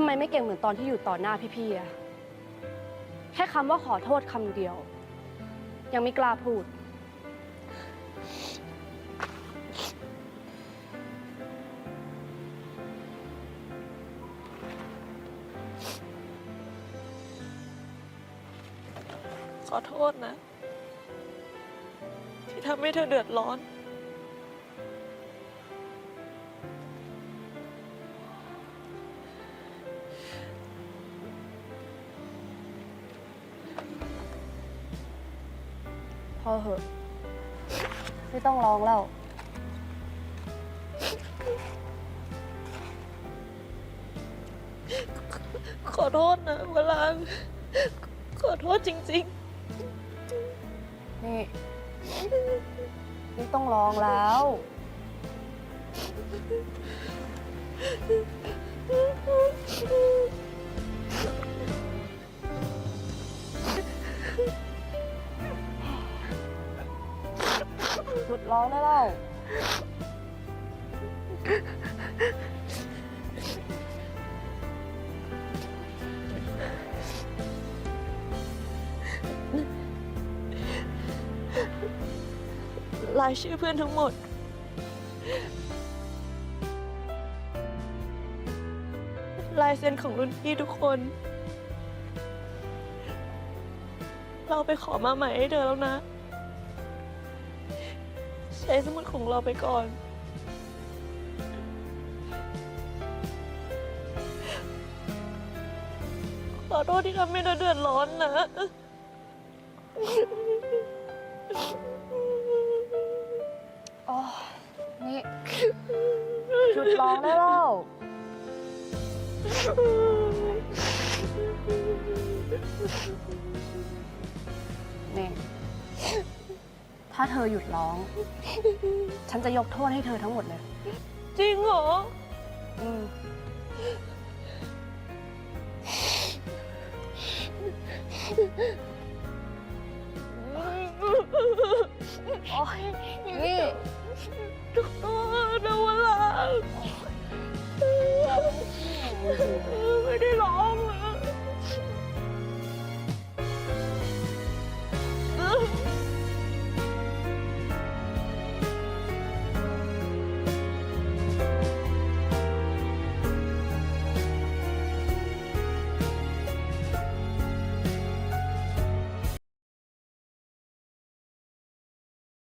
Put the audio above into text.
ทำไมไม่เก่งเหมือนตอนที่อยู่ต่อหน้าพี่ๆอะแค่คำว่าขอโทษคำเดียว ยังไม่กล้าพูด ขอโทษนะ ที่ทำให้เธอเดือดร้อน อเหอะ ไม่ต้องร้องแล้ว ขอโทษนะเวลาขอโทษจริง นี่ ไม่ต้องร้องแล้ว หยุดร้องได้แล้ว รายชื่อเพื่อนทั้งหมด ลายเซ็นของรุ่นพี่ทุกคน เราไปขอมาใหม่ให้เธอแล้วนะ ใช้สมุดของเราไปก่อน ขอโทษที่ทำให้เธอเดือดร้อนนะ โอ้ยนี่หยุดร้องได้แล้วนี่ ถ้าเธอหยุดร้อง ฉันจะยกโทษให้เธอทั้งหมดเลย จริงเหรอ อืม โอ้ยนี่ ทุกคนนะเวลา